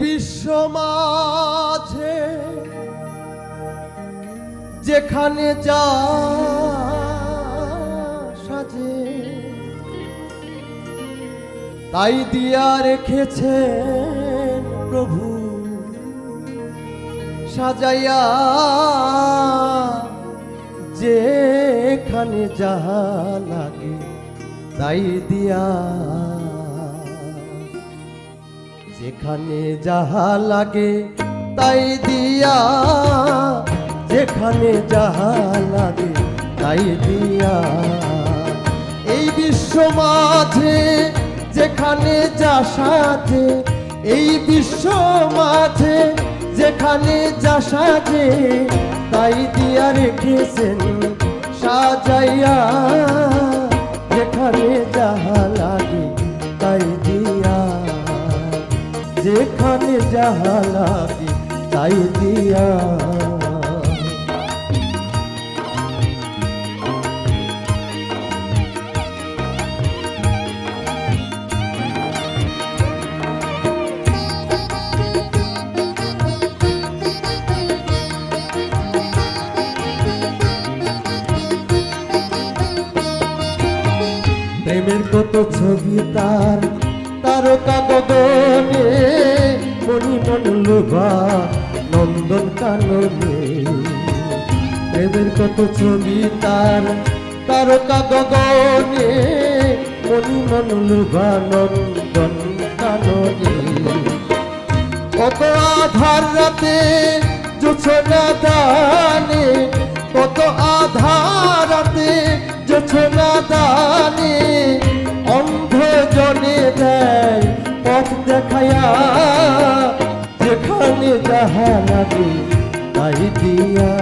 বিশ্ব মাঝে, যেখানে যা সাজে, তাই দিয়া রেখেছেন প্রভু। সাজাইয়া যেখানে যা লাগে, তাই দিয়া যেখানে যাহা লাগে তাই দিয়া। যেখানে যাহা লাগে তাই দিয়া। এই বিশ্ব মাঝে, যেখানে যা সাজে, এই বিশ্ব মাঝে, যেখানে যা সাজে, তাই দিয়া রেখেছেন সাজাইয়া। যেখানে যাহা লাগে যেখানে যাহা লাগে তাই দিয়া। প্রেমের কত ছবি তার তারকা গগনে মণি মনলুভা, নন্দন কাননে। প্রেমের কত ছবি তার, তারকা গগনে। মণি মনলুভা, নন্দন কাননে। কত আধার রাতে জোছনা দানে কত আধার রাতে জোছনা দানে দিয়া।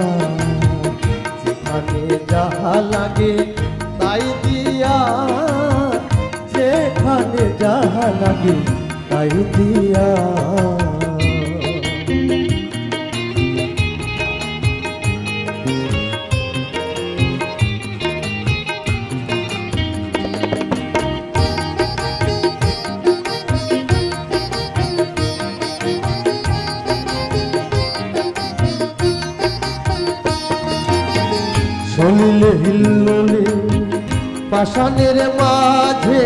যেখানে যাহা লাগে তাই দিয়া। যেখানে যাহা লাগে তাই দিয়া। পাষাণের মাঝে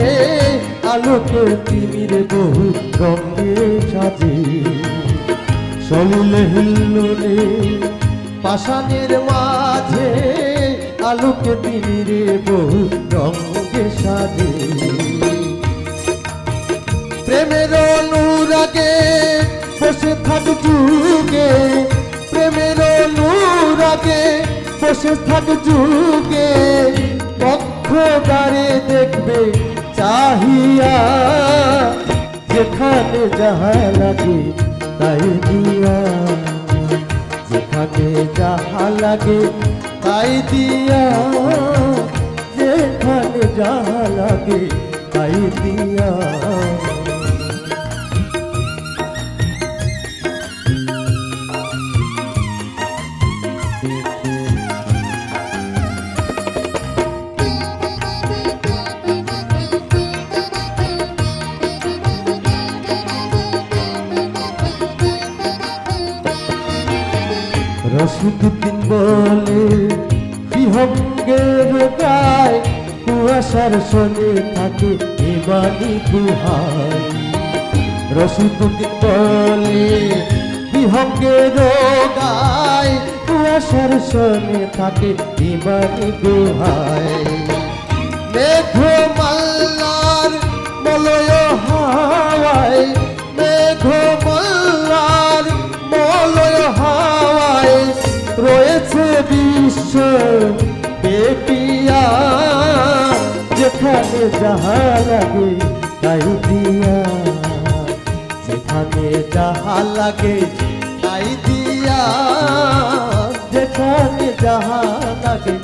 আলোকে তিমির বহু রঙে সাজে। শনিলে হিল্লোলে পাষাণের মাঝে আলোকে তিমির বহু রঙে সাজে। প্রেমের অনুরাগে বসে থাক যুগে, প্রেমের অনুরাগে বসে থাক যুগে পক্ষ দ্বারে দেখবে চাহিয়া যেখানে যাহা লাগে তাই দিয়া যেখানে যাহা লাগে তাই দিয়া যেখানে যাহা লাগে তাই দিয়া রসুদ্দিন বলে বিহঙ্গের গায়, কুয়াশার শোনে থাকে এবানি গুহায় রসুদ্দিন বলে বিহঙ্গের গায়, কুয়াশার শোনে থাকে এবানি গুহায় মেঘ বিশ্ব বেপিয়া, যেখানে যাহা লাগে তাই দিয়া যেখানে যাহা লাগে তাই দিয়া, যেখানে যাহা লাগে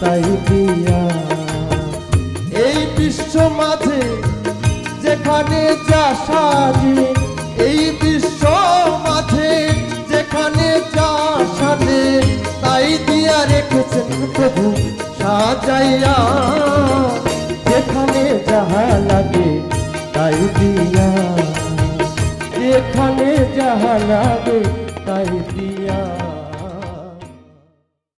তাই দিয়া। এই বিশ্ব মাঝে যেখানে যা সাজে, এই বিশ্ব প্রভু সাজাইয়া যেখানে যাহা